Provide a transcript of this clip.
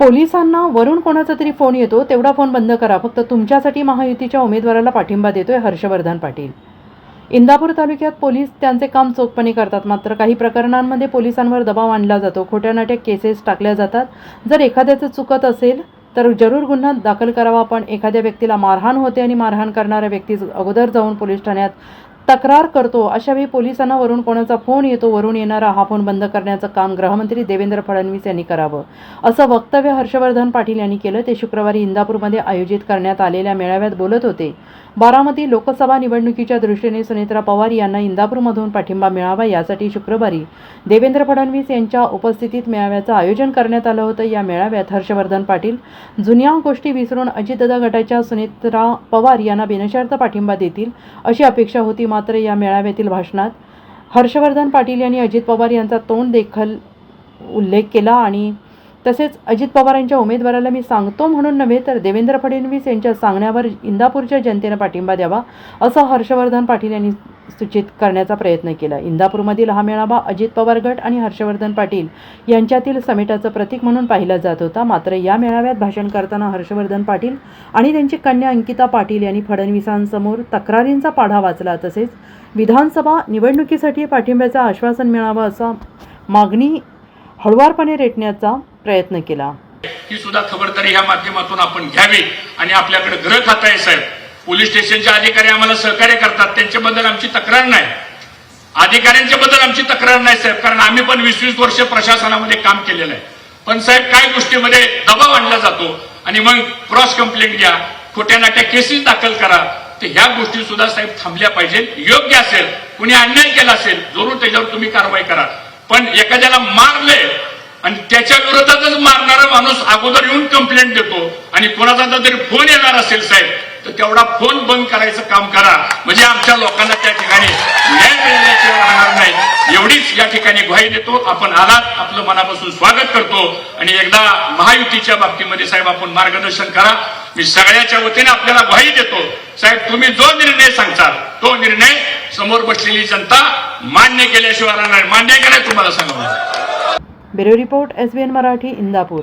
पोलिसांना वरून कोणाचा तरी फोन येतो तेवढा फोन बंद करा. फक्त तुमच्यासाठी महायुतीच्या उमेदवाराला पाठिंबा देतोय हर्षवर्धन पाटील. इंदापूर तालुक्यात पोलीस त्यांचे काम चोखपणे करतात. मात्र काही प्रकरणांमध्ये पोलिसांवर दबाव आणला जातो. खोट्या नाट्या केसेस टाकल्या जातात. जर एखाद्याचं चुकत असेल तर जरूर गुन्हा दाखल करावा. पण एखाद्या व्यक्तीला मारहाण होते आणि मारहाण करणाऱ्या व्यक्ती अगोदर जाऊन पोलीस ठाण्यात तक्रार करतो. अशावेळी पोलिसांना वरून कोणाचा फोन येतो वरून येणारा हा फोन बंद करण्याचं काम गृहमंत्री देवेंद्र फडणवीस यांनी करावं. असं वक्तव्य हर्षवर्धन पाटील यांनी केलं. ते शुक्रवारी इंदापूरमध्ये आयोजित करण्यात आलेल्या मेळाव्यात बोलत होते. बारामती लोकसभा निवडणुकीच्या दृष्टीने सुनेत्रा पवार यांना इंदापूरमधून पाठिंबा मिळावा यासाठी शुक्रवारी देवेंद्र फडणवीस यांच्या उपस्थितीत मेळाव्याचं आयोजन करण्यात आलं होतं. या मेळाव्यात हर्षवर्धन पाटील जुन्या गोष्टी विसरून अजितदादा गटाच्या सुनेत्रा पवार यांना बिनशर्त पाठिंबा देतील अशी अपेक्षा होती. मात्र या मेळाव्यातील भाषणात हर्षवर्धन पाटील यांनी अजित पवार यांचा तोंड देखील उल्लेख केला आणि तसेच अजित पवार यांच्या उमेदवाराला मी सांगतो म्हणून नव्हे तर देवेंद्र फडणवीस यांच्या सांगण्यावर इंदापूरच्या जनतेनं पाठिंबा द्यावा असं हर्षवर्धन पाटील यांनी सूचित करण्याचा प्रयत्न केला. इंदापूरमधील हा मेळावा अजित पवार गट आणि हर्षवर्धन पाटील यांच्यातील समेटाचं प्रतीक म्हणून पाहिला जात होता. मात्र या मेळाव्यात भाषण करताना हर्षवर्धन पाटील आणि त्यांची कन्या अंकिता पाटील यांनी फडणवीसांसमोर तक्रारींचा पाढा वाचला. तसेच विधानसभा निवडणुकीसाठी पाठिंब्याचं आश्वासन मिळावं असा मागणी हळुवारपणे रेटण्याचा प्रयत्न केला. ही सुद्धा खबरदारी ह्या माध्यमातून आपण घ्यावी आणि आपल्याकडे ग्रह खाता आहे साहेब. पोलीस स्टेशनचे अधिकारी आम्हाला सहकार्य करतात. त्यांच्याबद्दल आमची तक्रार नाही. अधिकाऱ्यांच्या बद्दल आमची तक्रार नाही साहेब. कारण आम्ही पण वीस वीस वर्ष प्रशासनामध्ये काम केलेलं आहे. पण साहेब काय गोष्टीमध्ये दबाव आणला जातो आणि मग क्रॉस कंप्लेंट घ्या खोट्या नाट्या केसेस दाखल करा. तर ह्या गोष्टी सुद्धा साहेब थांबल्या पाहिजेत. योग्य असेल कुणी अन्याय केला असेल जरूर त्याच्यावर तुम्ही कारवाई करा. पण एखाद्याला मारले आणि त्याच्या विरोधातच मारणारा माणूस अगोदर येऊन कंप्लेंट देतो आणि कोणाचा तरी फोन येणार असेल साहेब तर तेवढा फोन बंद करायचं काम करा. म्हणजे आमच्या लोकांना त्या ठिकाणी न्याय मिळण्याशिवाय राहणार नाही. एवढीच या ठिकाणी ग्वाही देतो. आपण आलात आपलं मनापासून स्वागत करतो. आणि एकदा महायुतीच्या बाबतीमध्ये साहेब आपण मार्गदर्शन करा. मी सगळ्याच्या वतीने आपल्याला ग्वाही देतो. साहेब तुम्ही जो निर्णय सांगताल तो निर्णय समोर बसलेली जनता मान्य केल्याशिवाय राहणार मान्य केलाय तुम्हाला सांगा bureau report S B N Marathi Indapur.